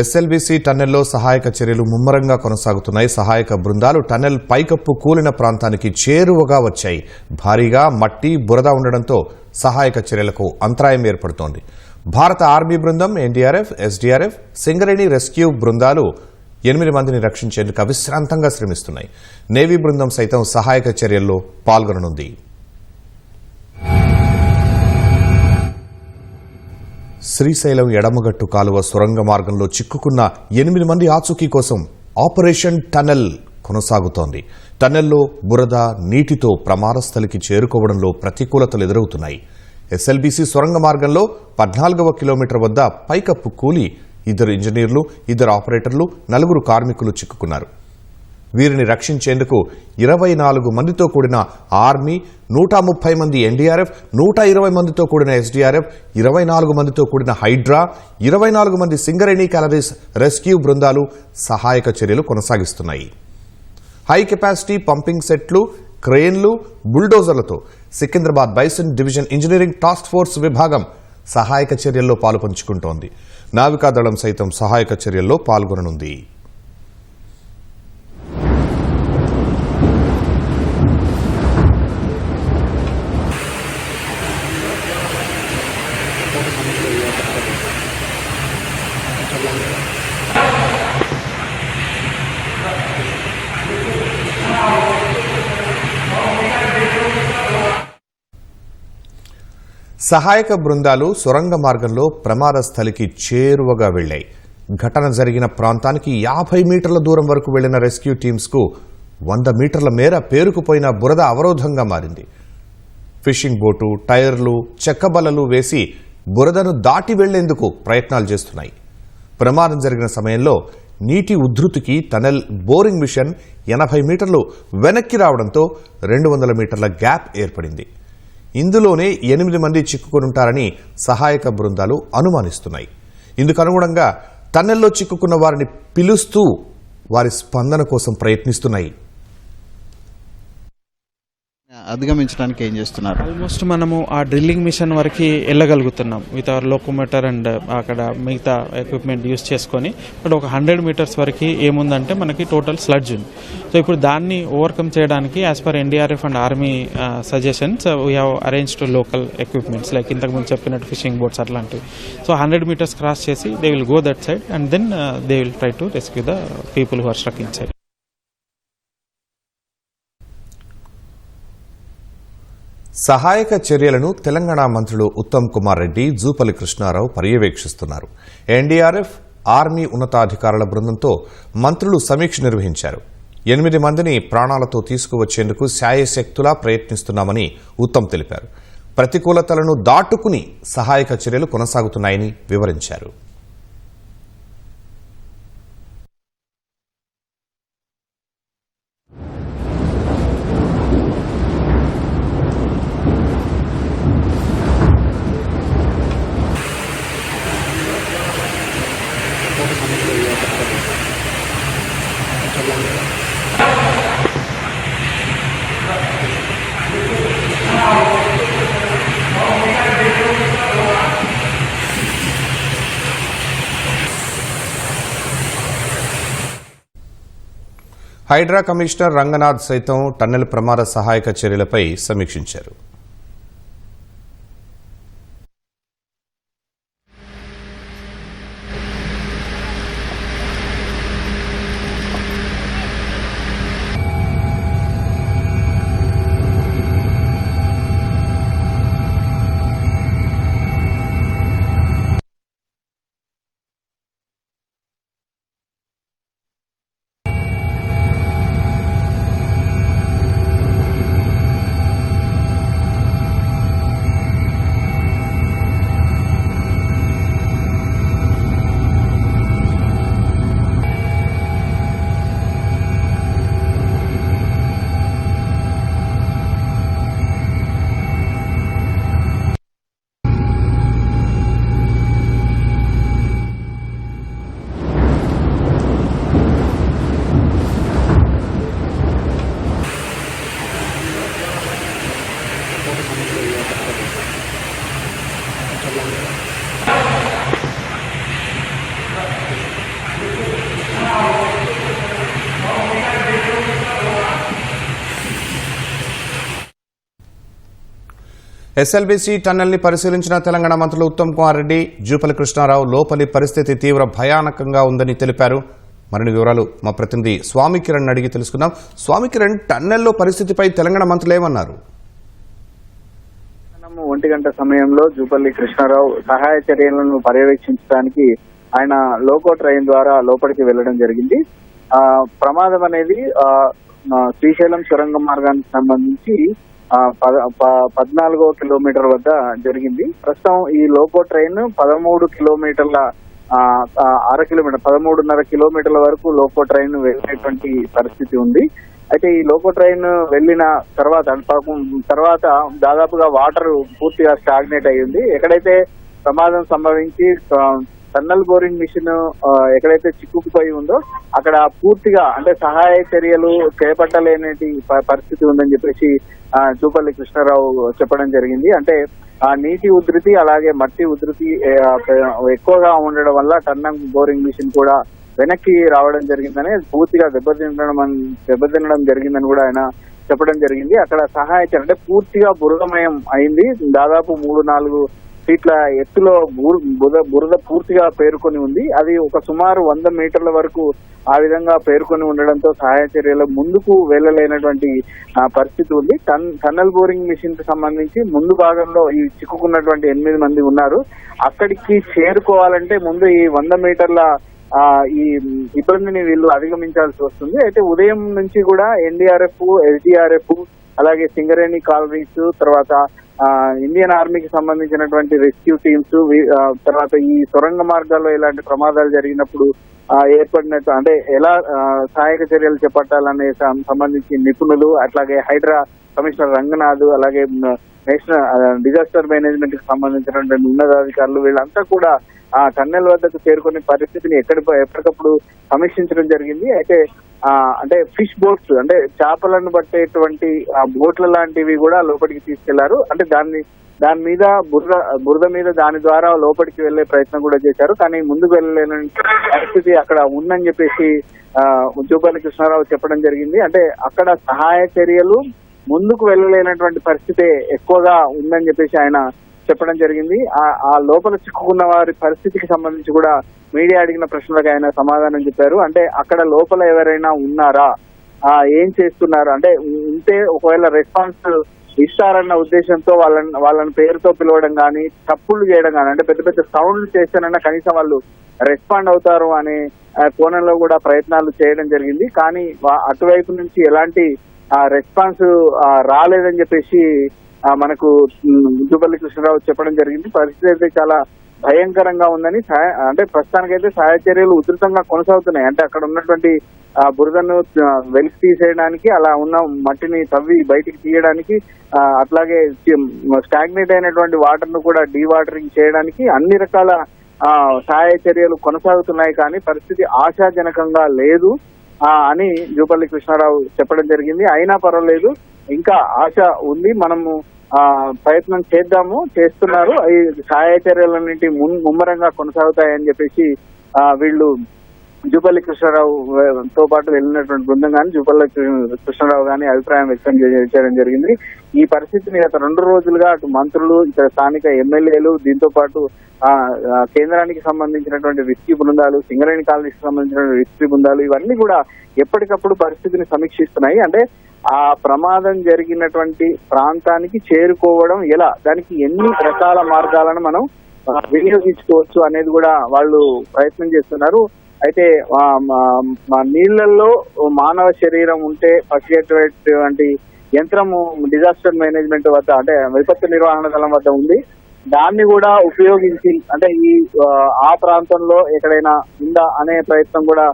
SLBC టన్నెల్లో సహాయక చర్యలు ముమ్మరంగా కొనసాగుతున్నాయి. సహాయక బృందాలు టన్నెల్ పైకప్పు కూలిన ప్రాంతానికి చేరువగా వచ్చాయి. భారీగా మట్టి బురద ఉండడంతో సహాయక చర్యలకు అంతరాయం ఏర్పడుతోంది. భారత ఆర్మీ బృందం ఎన్డీఆర్ఎఫ్ ఎస్డీఆర్ఎఫ్ సింగరేణి రెస్క్యూ బృందాలు ఎనిమిది మందిని రక్షించేందుకు అవిశ్రాంతంగా శ్రమిస్తున్నాయి. నేవీ బృందం సైతం సహాయక చర్యల్లో పాల్గొననుంది. శ్రీశైలం ఎడమగట్టు కాలువ సొరంగ మార్గంలో చిక్కుకున్న ఎనిమిది మంది ఆచూకీ కోసం ఆపరేషన్ టనెల్ కొనసాగుతోంది. టన్నెల్లో బురద నీటితో ప్రమాదస్థలికి చేరుకోవడంలో ప్రతికూలతలు ఎదురవుతున్నాయి. ఎస్ఎల్బీసీ సొరంగ మార్గంలో పద్నాలుగవ కిలోమీటర్ వద్ద పైకప్పు కూలి ఇద్దరు ఇంజనీర్లు ఇద్దరు ఆపరేటర్లు నలుగురు కార్మికులు చిక్కుకున్నారు. వీరిని రక్షించేందుకు ఇరవై నాలుగు మందితో కూడిన ఆర్మీ నూట ముప్పై మంది ఎన్డీఆర్ఎఫ్ నూట ఇరవై మందితో కూడిన ఎస్డీఆర్ఎఫ్ ఇరవై నాలుగు మందితో కూడిన హైడ్రా ఇరవై నాలుగు మంది సింగరేణి క్యాలరీస్ రెస్క్యూ బృందాలు సహాయక చర్యలు కొనసాగిస్తున్నాయి. హై కెపాసిటీ పంపింగ్ సెట్లు క్రెయిన్లు బుల్డోజర్లతో Secunderabad Bison Division engineering task force విభాగం సహాయక చర్యల్లో పాలుపంచుకుంటోంది నావికాదళం సైతం సహాయక చర్యల్లో పాల్గొననుంది. సహాయక బృందాలు సొరంగ మార్గంలో ప్రమాద స్థలికి చేరువగా వెళ్ళాయి ఘటన జరిగిన ప్రాంతానికి యాభై మీటర్ల దూరం వరకు వెళ్ళిన రెస్క్యూ టీమ్స్కు వంద మీటర్ల మేర పేరుకుపోయిన బురద అవరోధంగా మారింది. ఫిషింగ్ బోటు టైర్లు చెక్కబల్లలు వేసి బురదను దాటి వెళ్ళేందుకు ప్రయత్నాలు చేస్తున్నాయి. ప్రమాదం జరిగిన సమయంలో నీటి ఉధృతికి టనెల్ బోరింగ్ మిషన్ ఎనభై మీటర్లు వెనక్కి రావడంతో రెండు వందల మీటర్ల గ్యాప్ ఏర్పడింది. ఇందులోనే ఎనిమిది మంది చిక్కుకొనుంటారని సహాయక బృందాలు అనుమానిస్తున్నాయి. ఇందుకు అనుగుణంగా టన్నెల్లో చిక్కుకున్న వారిని పిలుస్తూ వారి స్పందన కోసం ప్రయత్నిస్తున్నాయి. అధిగమించడానికి ఏం చేస్తున్నారు? ఆల్మోస్ట్ మనము ఆ డ్రిల్లింగ్ మిషన్ వరకు వెళ్ళగలుగుతున్నాం విత్ అవర్ లోకోమీటర్ అండ్ అక్కడ మిగతా ఎక్విప్మెంట్ యూస్ చేసుకొని. బట్ ఒక హండ్రెడ్ మీటర్స్ వరకు ఏముందంటే మనకి టోటల్ స్లడ్జ్ ఉంది. సో ఇప్పుడు దాన్ని ఓవర్కమ్ చేయడానికి as per NDRF and army suggestions we have arrange to local equipments like ఇంతకుముందు చెప్పినట్టు ఫిషింగ్ బోట్స్ అట్లాంటివి. సో హండ్రెడ్ మీటర్స్ క్రాస్ చేసి they will go that side and then they will try to rescue the people who are struck inside సహాయక చర్యలను తెలంగాణ మంత్రులు ఉత్తమ్ కుమార్ రెడ్డి జూపల్లి కృష్ణారావు పర్యవేక్షిస్తున్నారు. NDRF army ఉన్నతాధికారుల బృందంతో మంత్రులు సమీక్ష నిర్వహించారు. ఎనిమిది మందిని ప్రాణాలతో తీసుకువచ్చేందుకు శాయశక్తులా ప్రయత్నిస్తున్నామని ఉత్తమ్ తెలిపారు. ప్రతికూలతలను దాటుకుని సహాయక చర్యలు కొనసాగుతున్నాయని వివరించారు. హైడ్రా కమిషనర్ రంగనాథ్ సైతం టన్నెల్ ప్రమాద సహాయక చర్యలపై సమీక్షించారు. ఎస్ఎల్బీసీ టన్నెల్ని పరిశీలించిన తెలంగాణ మంత్రులు ఉత్తమ్ కుమార్ రెడ్డి జూపల్లి కృష్ణారావు లోపలి పరిస్థితి తీవ్ర భయానకంగా ఉందని తెలిపారు. మరిన్ని వివరాలు మా ప్రతినిధి స్వామి కిరణ్ అడిగి తెలుసుకుందాం. స్వామి కిరణ్ టన్నెల్లో పరిస్థితిపై తెలంగాణ మంత్రులు ఏమన్నారు? ఒంటి గంట సమయంలో జూపల్లి కృష్ణారావు సహాయ చర్యలను పర్యవేక్షించడానికి ఆయన లోకో ట్రైన్ ద్వారా లోపలికి వెళ్ళడం జరిగింది. ఆ ప్రమాదం అనేది శ్రీశైలం సొరంగ మార్గానికి సంబంధించి ప- పద్నాలుగో కిలోమీటర్ వద్ద జరిగింది. ప్రస్తుతం ఈ లోకో ట్రైన్ పదమూడు కిలోమీటర్ల అర కిలోమీటర్ పదమూడున్నర కిలోమీటర్ల వరకు లోకో ట్రైన్ వెళ్ళేటువంటి పరిస్థితి ఉంది. అయితే ఈ లోకో ట్రైన్ వెళ్ళిన తర్వాత పాపం తర్వాత దాదాపుగా వాటర్ పూర్తిగా స్టాగ్నేట్ అయ్యింది. ఎక్కడైతే ప్రమాదం సంభవించి టన్నల్ బోరింగ్ మిషన్ ఎక్కడైతే చిక్కుకుపోయి ఉందో అక్కడ పూర్తిగా అంటే సహాయ చర్యలు చేపట్టలేని ప- పరిస్థితి ఉందని చెప్పేసి చూపల్లి కృష్ణారావు చెప్పడం జరిగింది. అంటే ఆ నీటి ఉధృతి అలాగే మట్టి ఉధృతి ఎక్కువగా ఉండడం వల్ల టన్నల్ బోరింగ్ మిషన్ కూడా వెనక్కి రావడం జరిగిందని పూర్తిగా దెబ్బతినడం దెబ్బతినడం జరిగిందని కూడా ఆయన చెప్పడం జరిగింది. అక్కడ సహాయ చర్య అంటే పూర్తిగా బురదమయం అయింది. దాదాపు మూడు నాలుగు ఫీట్ల ఎత్తులో బురద బురద పూర్తిగా పేరుకొని ఉంది. అది ఒక సుమారు వంద మీటర్ల వరకు ఆ విధంగా పేరుకొని ఉండడంతో సహాయ చర్యలు ముందుకు వెళ్ళలేనటువంటి పరిస్థితి ఉంది. టన్నల్ బోరింగ్ మిషన్కి సంబంధించి ముందు భాగంలో ఈ చిక్కుకున్నటువంటి ఎనిమిది మంది ఉన్నారు. అక్కడికి చేరుకోవాలంటే ముందు ఈ వంద మీటర్ల ఈ ఇబ్బందిని వీళ్ళు అధిగమించాల్సి వస్తుంది. అయితే ఉదయం నుంచి కూడా ఎన్డీఆర్ఎఫ్ ఎస్డీఆర్ఎఫ్ అలాగే సింగరేణి కాలనీస్ తర్వాత ఇండియన్ ఆర్మీకి సంబంధించినటువంటి రెస్క్యూ టీమ్స్ తర్వాత ఈ సొరంగ మార్గాల్లో ఇలాంటి ప్రమాదాలు జరిగినప్పుడు ఏర్పడినట్టు అంటే ఎలా సహాయక చర్యలు చేపట్టాలనే సంబంధించి నిపుణులు అట్లాగే హైడ్రా కమిషనర్ రంగనాథ్ అలాగే నేషనల్ డిజాస్టర్ మేనేజ్మెంట్కి సంబంధించినటువంటి ఉన్నతాధికారులు వీళ్ళంతా కూడా ఆ టన్నెల్ వద్దకు చేరుకునే పరిస్థితిని ఎక్కడ ఎప్పటికప్పుడు సమీక్షించడం జరిగింది. అయితే అంటే ఫిష్ బోట్స్ అంటే చేపలను పట్టేటువంటి ఆ బోట్ల లాంటివి కూడా లోపలికి తీసుకెళ్ళారు. అంటే దాన్ని దాని మీద బురద బురద మీద దాని ద్వారా లోపలికి వెళ్ళే ప్రయత్నం కూడా చేశారు. కానీ ముందుకు వెళ్ళలేని పరిస్థితి అక్కడ ఉందని చెప్పేసి ఉద్యోగాల కృష్ణారావు చెప్పడం జరిగింది. అంటే అక్కడ సహాయ చర్యలు ముందుకు వెళ్ళలేనటువంటి పరిస్థితి ఎక్కువగా ఉందని చెప్పేసి ఆయన చెప్పడం జరిగింది. ఆ లోపల చిక్కుకున్న వారి పరిస్థితికి సంబంధించి కూడా మీడియా అడిగిన ప్రశ్నలకు ఆయన సమాధానం చెప్పారు. అంటే అక్కడ లోపల ఎవరైనా ఉన్నారా? ఆ ఏం చేస్తున్నారు? అంటే ఉంటే ఒకవేళ రెస్పాన్స్ ఇస్తారన్న ఉద్దేశంతో వాళ్ళని వాళ్ళని పేరుతో పిలవడం కానీ తప్పులు చేయడం కానీ అంటే పెద్ద పెద్ద సౌండ్లు చేస్తానన్నా కనీసం వాళ్ళు రెస్పాండ్ అవుతారు అనే కోణంలో కూడా ప్రయత్నాలు చేయడం జరిగింది. కానీ అటువైపు నుంచి ఎలాంటి రెస్పాన్స్ రాలేదని చెప్పేసి మనకు ఉమ్, కృష్ణరావు చెప్పడం జరిగింది. పరిస్థితి అయితే చాలా భయంకరంగా ఉందని అంటే ప్రస్తుతానికైతే సహాయ చర్యలు ఉధృతంగా కొనసాగుతున్నాయి. అంటే అక్కడ ఉన్నటువంటి ఆ బురదను వెలికి తీసేయడానికి అలా ఉన్న మట్టిని తవ్వి బయటికి తీయడానికి అట్లాగే స్టాగ్నేట్ అయినటువంటి వాటర్ను కూడా డీవాటరింగ్ చేయడానికి అన్ని రకాల సహాయ చర్యలు కొనసాగుతున్నాయి కానీ పరిస్థితి ఆశాజనకంగా లేదు అని జూపల్లి కృష్ణారావు చెప్పడం జరిగింది. అయినా పర్వాలేదు ఇంకా ఆశ ఉంది. మనము ఆ ప్రయత్నం చేద్దాము. చేస్తున్నారు. ఈ సహాయ చర్యలన్నింటి మున్- ముమ్మరంగా కొనసాగుతాయని చెప్పేసి వీళ్ళు జూపల్లి కృష్ణారావు తో పాటు వెళ్ళినటువంటి బృందం కానీ జూపల్లి కృష్ణారావు గాని అభిప్రాయం వ్యక్తం చేయడం జరిగింది. ఈ పరిస్థితిని గత రెండు రోజులుగా అటు మంత్రులు ఇక్కడ స్థానిక ఎమ్మెల్యేలు దీంతో పాటు కేంద్రానికి సంబంధించినటువంటి రిస్కీ బృందాలు సింగరేణి కాలనీకి సంబంధించినటువంటి రిస్కీ బృందాలు ఇవన్నీ కూడా ఎప్పటికప్పుడు పరిస్థితిని సమీక్షిస్తున్నాయి. అంటే ఆ ప్రమాదం జరిగినటువంటి ప్రాంతానికి చేరుకోవడం ఎలా? దానికి ఎన్ని రకాల మార్గాలను మనం వినియోగించుకోవచ్చు అనేది కూడా వాళ్ళు ప్రయత్నం చేస్తున్నారు. అయితే నీళ్ళలో మానవ శరీరం ఉంటే పసిగట్టేటువంటి యంత్రము డిజాస్టర్ మేనేజ్మెంట్ వద్ద అంటే విపత్తు నిర్వహణ దళం వద్ద ఉంది. దాన్ని కూడా ఉపయోగించి అంటే ఈ ఆ, ప్రాంతంలో ఎక్కడైనా ఉందా అనే ప్రయత్నం కూడా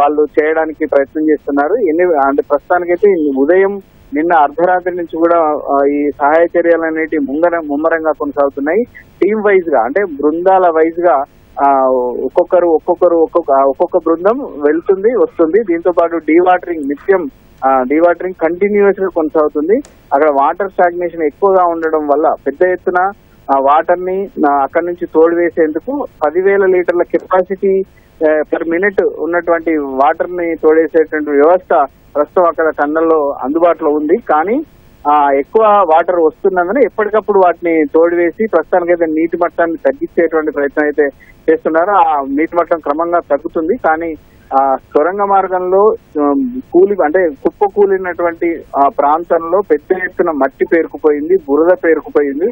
వాళ్ళు చేయడానికి ప్రయత్నం చేస్తున్నారు. ఎన్ని అంటే ప్రస్తుతానికైతే ఉదయం నిన్న అర్ధరాత్రి నుంచి కూడా ఈ సహాయ చర్యలు అనేటి ముంగర ముమ్మరంగా కొనసాగుతున్నాయి. టీమ్ వైజ్గా అంటే బృందాల వైజ్గా ఆ, ఒక్కొక్కరు ఒక్కొక్కరు ఒక్కొక్క ఒక్కొక్క బృందం వెళ్తుంది వస్తుంది. దీంతో పాటు డీవాటరింగ్ నిత్యం డీవాటరింగ్ కంటిన్యూస్గా కొనసాగుతుంది. అక్కడ వాటర్ స్టాగ్నేషన్ ఎక్కువగా ఉండడం వల్ల పెద్ద ఎత్తున ఆ వాటర్ని అక్కడి నుంచి తోడివేసేందుకు పదివేల లీటర్ల కెపాసిటీ పర్ మినిట్ ఉన్నటువంటి వాటర్ని తోడేసేటువంటి వ్యవస్థ ప్రస్తుతం అక్కడ టన్నల్లో అందుబాటులో ఉంది. కానీ ఆ, ఎక్కువ వాటర్ వస్తున్నందున ఎప్పటికప్పుడు వాటిని తోడివేసి ప్రస్తుతానికైతే నీటి మట్టాన్ని తగ్గించేటువంటి ప్రయత్నం అయితే చేస్తున్నారు. ఆ నీటి మట్టం క్రమంగా తగ్గుతుంది. కానీ ఆ సొరంగ మార్గంలో కూలి అంటే కుప్ప కూలినటువంటి ఆ ప్రాంతంలో పెద్ద ఎత్తున మట్టి పేరుకుపోయింది బురద పేరుకుపోయింది.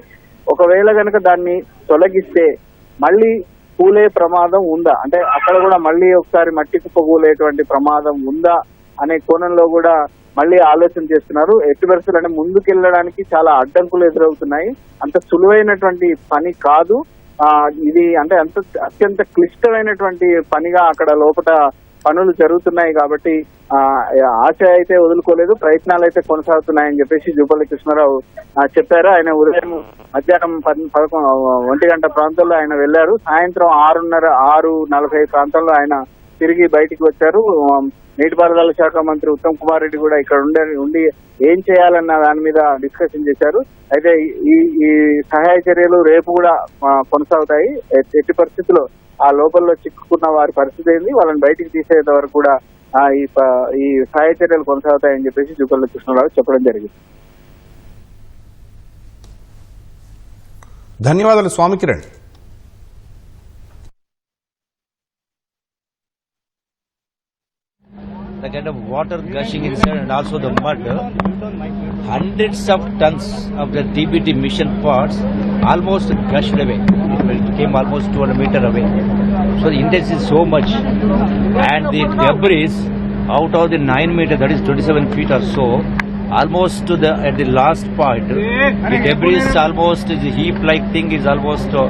ఒకవేళ కనుక దాన్ని తొలగిస్తే మళ్ళీ కూలే ప్రమాదం ఉందా? అంటే అక్కడ కూడా మళ్ళీ ఒకసారి మట్టి కుప్ప కూలేటువంటి ప్రమాదం ఉందా అనే కోణంలో కూడా మళ్ళీ ఆలోచన చేస్తున్నారు. ఎట్టి పరిస్థితులు అంటే ముందుకెళ్ళడానికి చాలా అడ్డంకులు ఎదురవుతున్నాయి. అంత సులువైనటువంటి పని కాదు. ఆ ఇది అంటే అంత అత్యంత క్లిష్టమైనటువంటి పనిగా అక్కడ లోపల పనులు జరుగుతున్నాయి కాబట్టి ఆశ అయితే వదులుకోలేదు ప్రయత్నాలు అయితే కొనసాగుతున్నాయని చెప్పేసి జూపల్లి కృష్ణారావు చెప్పారు. ఆయన ఉదయం మధ్యాహ్నం పదకొండు ఒంటి గంట ప్రాంతంలో ఆయన వెళ్ళారు సాయంత్రం ఆరున్నర ఆరు నలభై ప్రాంతంలో ఆయన తిరిగి బయటికి వచ్చారు. నీటిపారుదల శాఖ మంత్రి ఉత్తమ్ కుమార్ రెడ్డి కూడా ఇక్కడ ఉండే ఉండి ఏం చేయాలన్న దాని మీద డిస్కషన్ చేశారు. అయితే ఈ ఈ సహాయ చర్యలు రేపు కూడా కొనసాగుతాయి. ఎట్టి పరిస్థితుల్లో ఆ లోపల్లో చిక్కుకున్న వారి పరిస్థితి ఏంది? వాళ్ళని బయటికి తీసేంత వరకు కూడా ఈ ఈ సహాయ చర్యలు కొనసాగుతాయని చెప్పేసి జూపల్లి కృష్ణరావు చెప్పడం జరిగింది ధన్యవాదాలు Swamy Kiran the kind of water gushing inside and also the mud, hundreds of tons of the DBT mission parts almost gushed away. It came almost 200 meter away. So the intensity is so much, and the debris out of the 9 meter, that is 27 feet or so, almost to the at the last point, the debris is almost the heap-like thing is almost uh,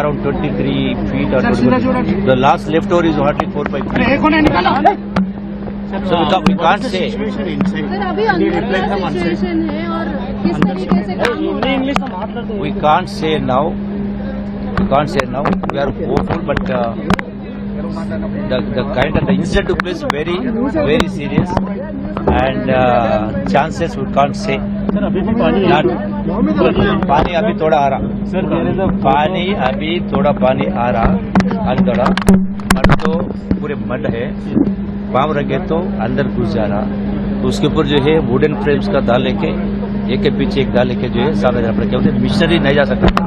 around 23 feet or 24. The last leftover is hardly 4-5 feet. So we can't, we can't say. Sir अभी अंदर क्या situation है और किस तरीके से काम हो रहा है We can't say now. Can't say now. We are hopeful, but uh, the the kind of the incident took place very very serious, and uh, chances we can't say. Not, पानी अभी थोड़ा आ रहा सर पानी अभी थोड़ा पानी आ रहा अभी थोड़ा मड तो पूरे मड है पाम रखे तो अंदर घुस जा रहा तो उसके ऊपर जो है वुडन फ्रेम्स का दाल लेके एक के पीछे एक दाल लेके जो है सामने जाना पड़ेगा क्योंकि मिशनरी नहीं जा सकता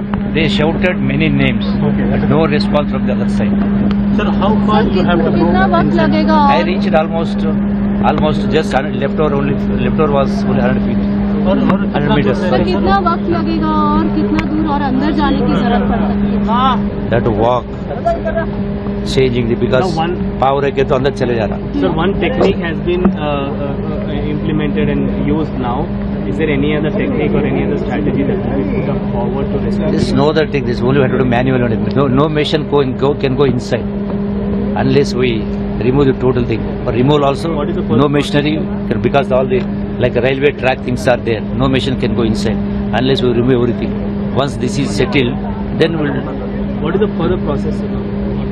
they shouted many names, but no response from the other side. Sir how sir कितना कितना वक्त लगेगा I और reached almost, almost just 100, left over only, left over was only 100 feet. और और 100 meters. सर कितना वक्त लगेगा और कितना दूर और अंदर जाने की जरूरत पड़ सकती है That walk, changing the because No, one- power है तो अंदर चले जा रहा. Sir, one technique has been uh, uh, uh, implemented and used now. is there any other technique or any other strategy that will be put up forward to rescue? There's no other thing. This only we have to do manual on it. No, no machine go, go can go inside unless we remove the total thing. For removal also, What is the first no machinery because all the like railway track things are there. No machine can go inside unless we remove everything. Once this is settled, then we'll What is the further process?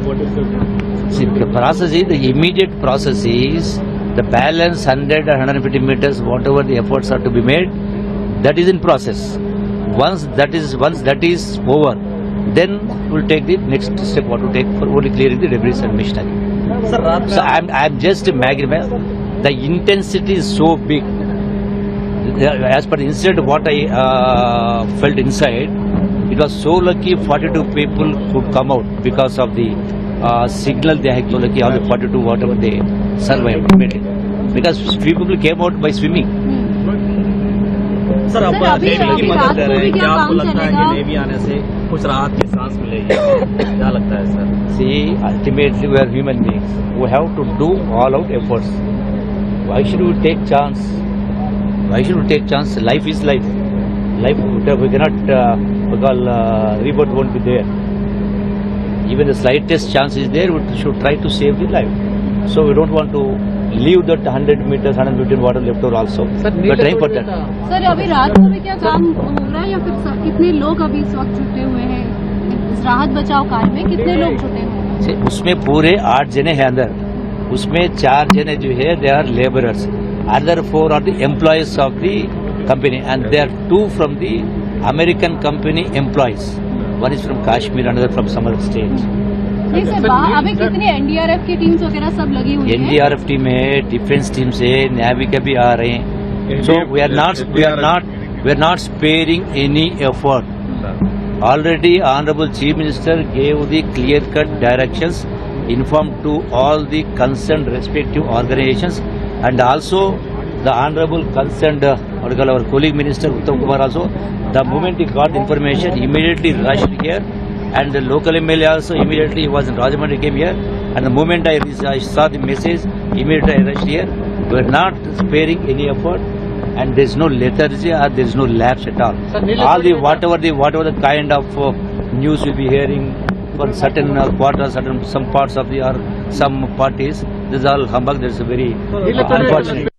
What is the see the process is the immediate process is the balance 100 or 150 meters, whatever the efforts are to be made, that is in process. Once that is once that is over, then we'll take the next step what to take for only clearing the debris and machinery. So I'm I'm just imagining the intensity is so big. As per the incident, what I uh, felt inside, it was so lucky 42 people could come out because of the signal they had. So lucky all the 42 whatever they survived. made it. Because few people came out by swimming. Sir अभी रात को भी क्या काम चलेगा navy आने से कुछ राहत की सांस मिलेगी क्या लगता है sir See, ultimately we are human beings. We have to do all out efforts. Why should we take chance? Why should we take chance? Life is life. Life we cannot uh, because uh, rebirth won't be there. Even the slightest chance is there. We should try to save the life. So we don't want to leave that 100 meters, 150 water left over also. we are trying for that. Sir अभी रात को भी क्या काम हो रहा है या फिर कितने लोग अभी इस वक्त जुटे हुए हैं इस राहत बचाव कार्य में कितने लोग जुटे हुए हैं उसमें पूरे आठ जने हैं अंदर उसमें चार जने जो है they are labourers other four are the employees of the company and they are two from the American company employees one is from Kashmir another from some other state. अभी कितनी की टीम्स सब लगी हुई है? डिफेंस टीम से navy के भी आ रहे हैं. So we are not we are not we are not sparing any effort already honourable chief minister gave the clear cut direction inform to all the concern respective organisation and also the honourable concern call our colleague minister uttam kumar also the moment he got information immediately rushed here and the local MLA also immediately was in Rajahmundry came here and the moment I, I saw the message immediately I rushed here we are not sparing any effort and there is no lethargy or there is no lapse at all. all the whatever the whatever the kind of uh, news you'll be hearing for certain uh, quarters, certain some parts of the or some parties, this is all humbug. This is very uh, unfortunate.